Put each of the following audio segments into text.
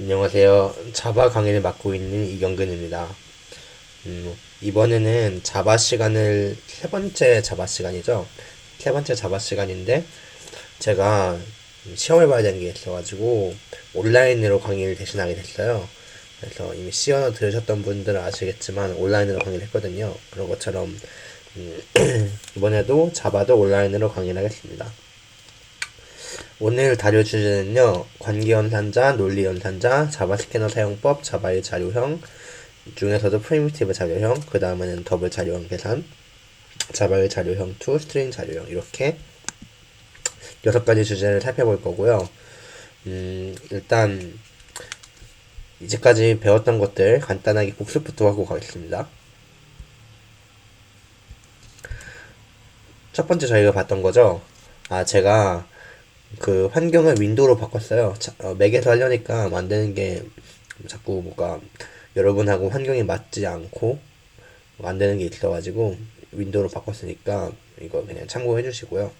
안녕하세요. 자바 강의를 맡고 있는 이경근입니다. 음, 이번에는 자바 시간을 세 번째 자바 시간이죠. 세 번째 자바 시간인데 제가 시험을 봐야 되는 게 있어가지고 온라인으로 강의를 대신하게 됐어요. 그래서 이미 시연어 들으셨던 분들은 아시겠지만 온라인으로 강의를 했거든요. 그런 것처럼 음, 이번에도 자바도 온라인으로 강의를 하겠습니다. 오늘 다룰 주제는요, 관계연산자, 논리연산자, 자바 스캐너 사용법, 자바의 자료형, 중에서도 프리미티브 자료형, 그 다음에는 더블 자료형 계산, 자바의 자료형 2, 스트링 자료형, 이렇게 여섯 가지 주제를 살펴볼 거고요. 음, 일단, 이제까지 배웠던 것들 간단하게 복습부터 하고 가겠습니다. 첫 번째 저희가 봤던 거죠. 아, 제가 그 환경을 윈도우로 바꿨어요. 자, 어, 맥에서 하려니까 만드는 게 자꾸 뭔가 여러분하고 환경이 맞지 않고 만드는 게 있어가지고 윈도우로 바꿨으니까 이거 그냥 참고해 주시고요.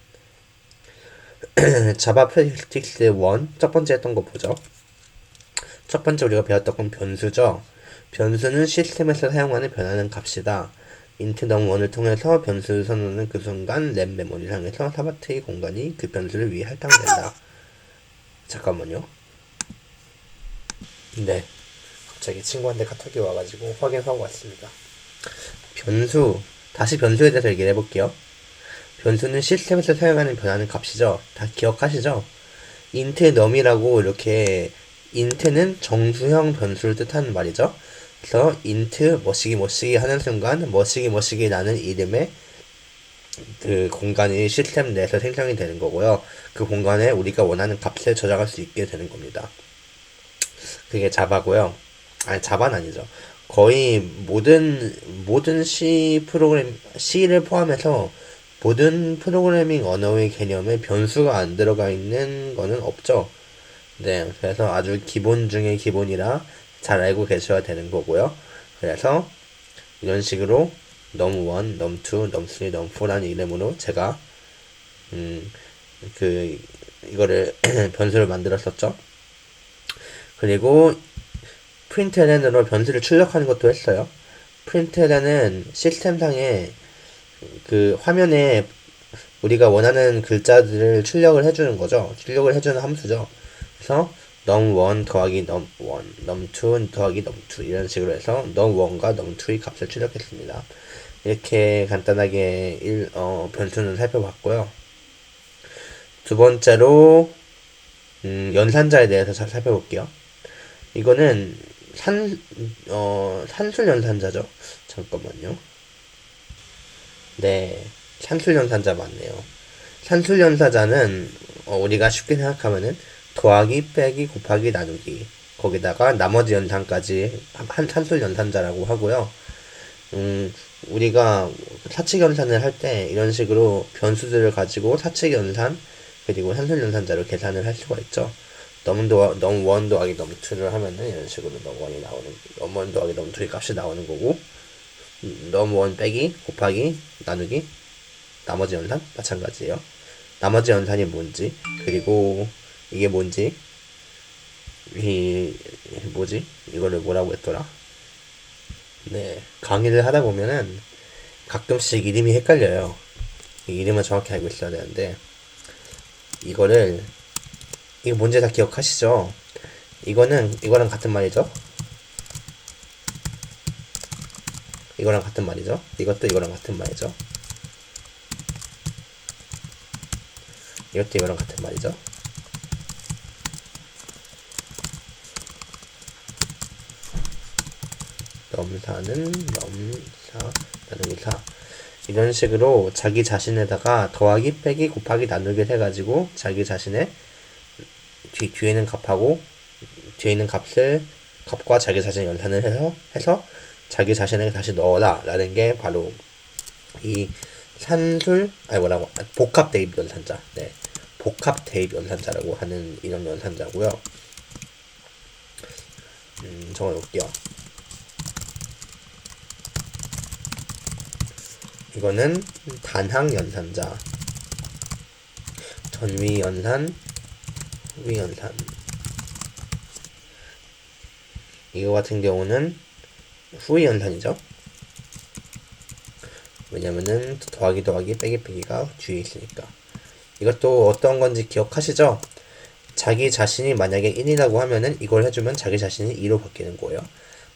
자바 프레틱스 1, 첫 번째 했던 거 보죠. 첫 번째 우리가 배웠던 건 변수죠. 변수는 시스템에서 사용하는 변하는 값이다. Num1을 통해서 변수를 선언하는 그 순간 램 메모리를 향해서 사바트의 공간이 그 변수를 위해 할당된다. 잠깐만요. 네. 갑자기 친구한테 카톡이 와가지고 확인하고 왔습니다. 변수, 다시 변수에 대해서 얘기를 해볼게요. 변수는 시스템에서 사용하는 변하는 값이죠. 다 기억하시죠? int num이라고 이렇게 int는 정수형 변수를 뜻하는 말이죠. 그래서 int 뭐시기 뭐시기 하는 순간 뭐시기 뭐시기 라는 이름의 그 공간이 시스템 내에서 생성이 되는 거고요. 그 공간에 우리가 원하는 값을 저장할 수 있게 되는 겁니다. 그게 자바고요. 아니 자바는 아니죠. 거의 모든 모든 C 프로그램 C를 포함해서 모든 프로그래밍 언어의 개념에 변수가 안 들어가 있는 거는 없죠. 네, 그래서 아주 기본 중에 기본이라 잘 알고 계셔야 되는 거고요. 그래서 이런 식으로 num1, num2, num3, num4라는 이름으로 제가 음, 그 이거를 변수를 만들었었죠. 그리고 println으로 변수를 출력하는 것도 했어요. println은 시스템상에 그 화면에 우리가 원하는 글자들을 출력을 해주는 거죠. 출력을 해주는 함수죠. 그래서 num1 더하기 num1, num2 더하기 num2 이런 식으로 해서 num1과 num2의 값을 출력했습니다. 이렇게 간단하게 일, 어, 변수는 살펴봤고요. 두 번째로 음, 연산자에 대해서 잘 살펴볼게요. 이거는 산, 어, 산술 연산자죠. 잠깐만요. 네, 산술 연산자 맞네요. 산술 연산자는 어, 우리가 쉽게 생각하면은 더하기, 빼기, 곱하기, 나누기. 거기다가 나머지 연산까지 한 산술 연산자라고 하고요. 음, 우리가 사칙 연산을 할 때 이런 식으로 변수들을 가지고 사칙 연산 그리고 산술 연산자로 계산을 할 수가 있죠. 더 너무 원 더하기 너무 투를 하면은 이런 식으로 너무 원이 나오는 너무 원 더하기 너무 투의 값이 나오는 거고 너무 원 빼기 곱하기 나누기 나머지 연산 마찬가지예요. 나머지 연산이 뭔지 그리고 이게 뭔지? 이 뭐지? 이거를 뭐라고 했더라? 네 강의를 하다 보면은 가끔씩 이름이 헷갈려요. 이 이름을 정확히 알고 있어야 되는데 이거를 이거 뭔지 다 기억하시죠? 이거는 이거랑 같은 말이죠? 이거랑 같은 말이죠? 이것도 이거랑 같은 말이죠? 이것도 이거랑 같은 말이죠 넘사는 넘사 나누기 4 이런 식으로 자기 자신에다가 더하기 빼기 곱하기 나누기를 해가지고 자기 자신의 뒤, 뒤에 있는 값하고 뒤에 있는 값을 값과 자기 자신 연산을 해서 해서 자기 자신에게 다시 넣어라. 라는 게 바로 이 산술 아니 뭐라고 복합 대입 연산자. 네. 복합 대입 연산자라고 하는 이런 연산자고요. 음 적어놓을게요 이거는 단항 연산자 전위 연산 후위 연산 이거 같은 경우는 후위 연산이죠. 왜냐면은 더하기 더하기 빼기 빼기가 뒤에 있으니까. 이것도 어떤 건지 기억하시죠? 자기 자신이 만약에 1이라고 하면은 이걸 해주면 자기 자신이 2로 바뀌는 거예요.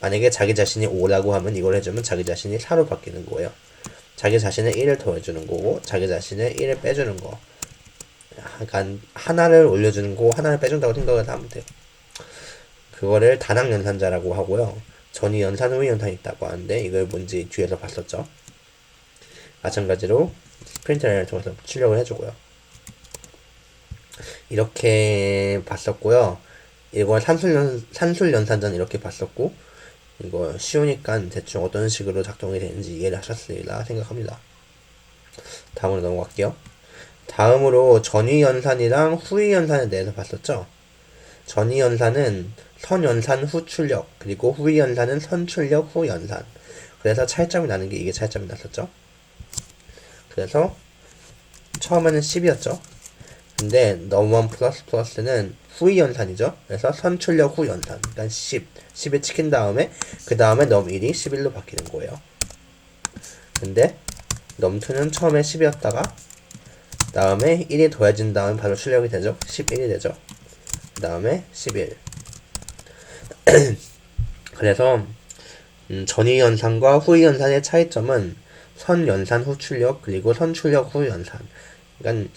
만약에 자기 자신이 5라고 하면 이걸 해주면 자기 자신이 4로 바뀌는 거예요. 자기 자신의 1을 더해주는 거고 자기 자신의 1을 빼주는 거. 약간 하나를 올려주는 거 하나를 빼준다고 생각을 하면 돼요. 그거를 단항 연산자라고 하고요. 전이 연산 후이 연산이 있다고 하는데 이걸 뭔지 뒤에서 봤었죠. 마찬가지로 스프린터를 통해서 출력을 해주고요. 이렇게 봤었고요. 이걸 산술 연 산술 연산전 이렇게 봤었고 이거 쉬우니까 대충 어떤 식으로 작동이 되는지 이해를 하셨으리라 생각합니다. 다음으로 넘어갈게요. 다음으로 전위 연산이랑 후위 연산에 대해서 봤었죠. 전위 연산은 선 연산 후 출력 그리고 후위 연산은 선 출력 후 연산. 그래서 차이점이 나는 게 이게 차이점이 났었죠. 그래서 처음에는 10이었죠. 근데 넘원 플러스 플러스는 후위 연산이죠. 그래서 선 출력 후 연산. 그러니까 10. 10에 치킨 다음에 그 다음에 넘 1이 11로 바뀌는 거예요. 근데 넘2는 처음에 10이었다가 다음에 1이 더해진 다음에 바로 출력이 되죠. 11이 되죠. 그 다음에 11. 그래서 음, 전위 연산과 후위 연산의 차이점은 선 연산 후 출력 그리고 선 출력 후 연산. 그러니까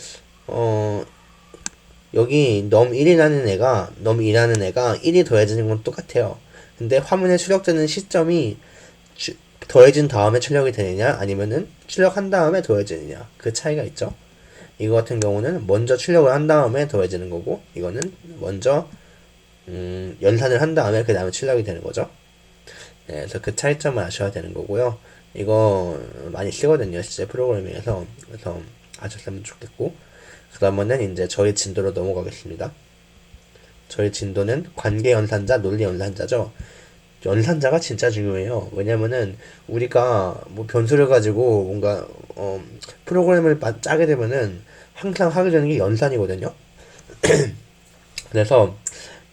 어 여기 넘 1이라는 애가 넘 2라는 애가 1이 더해지는 건 똑같아요. 근데 화면에 출력되는 시점이 주, 더해진 다음에 출력이 되느냐 아니면은 출력한 다음에 더해지느냐 그 차이가 있죠. 이거 같은 경우는 먼저 출력을 한 다음에 더해지는 거고 이거는 먼저 음, 연산을 한 다음에 그 다음에 출력이 되는 거죠. 네, 그래서 그 차이점을 아셔야 되는 거고요. 이거 많이 쓰거든요. 실제 프로그래밍에서 그래서 아셨으면 좋겠고 그러면은 이제 저희 진도로 넘어가겠습니다. 저희 진도는 관계 연산자, 논리 연산자죠. 연산자가 진짜 중요해요. 왜냐면은 우리가 뭐 변수를 가지고 뭔가 어 프로그램을 마- 짜게 되면은 항상 하게 되는 게 연산이거든요. 그래서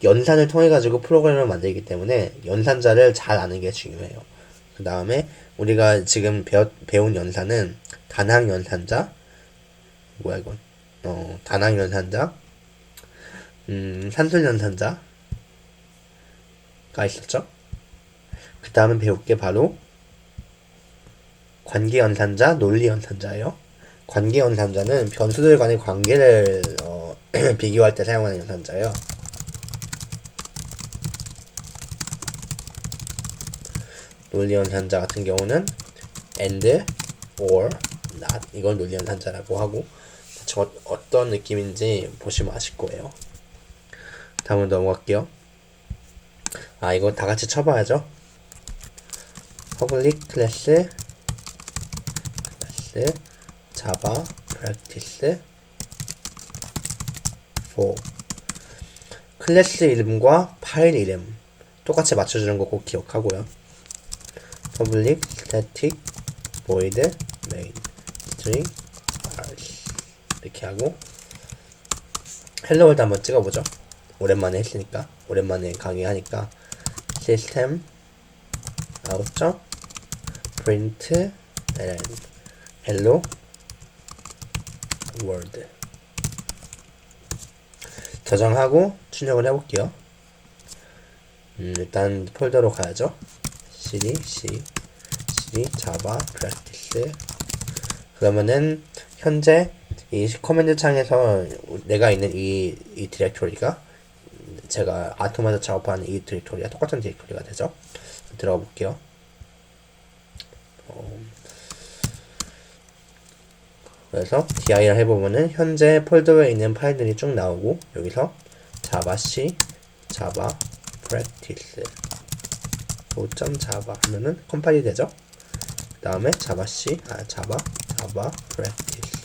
연산을 통해 가지고 프로그램을 만들기 때문에 연산자를 잘 아는 게 중요해요. 그 다음에 우리가 지금 배웠, 배운 연산은 단항 연산자, 뭐야 이건? 어, 단항 연산자, 음, 산술 연산자가 있었죠. 그 다음에 배울 게 바로 관계 연산자, 논리 연산자예요. 관계 연산자는 변수들 간의 관계를 어, 비교할 때 사용하는 연산자예요. 논리 연산자 같은 경우는 and, or, not 이건 논리 연산자라고 하고 저 어떤 느낌인지 보시면 아실 거예요. 다음으로 넘어갈게요. 아 이거 다 같이 쳐봐야죠. public class class java practice 4 클래스 이름과 파일 이름 똑같이 맞춰주는 거 꼭 기억하고요. public static void main string 이렇게 하고 헬로 월드 한번 찍어보죠. 오랜만에 했으니까 오랜만에 강의하니까 system out print ln hello 저장하고 출력을 해볼게요. 음, 일단 폴더로 가야죠. cd c cd java practice 그러면은 현재 이 커맨드 창에서 내가 있는 이, 이 디렉토리가 제가 아토마다 작업하는 이 디렉토리가 똑같은 디렉토리가 되죠. 들어가 볼게요. 어, 그래서 dir을 해보면은 현재 폴더에 있는 파일들이 쭉 나오고 여기서 java c java practice 5.java 하면은 컴파일이 되죠. 그 다음에 java c 아 java java practice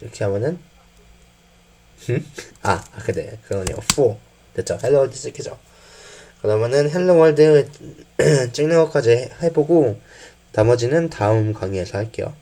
이렇게 하면은 음? 아, 아 그래. 그거네요. 4 됐죠? 헬로 월드 찍히죠? 그러면은 헬로 월드 찍는 것까지 해보고 나머지는 다음 강의에서 할게요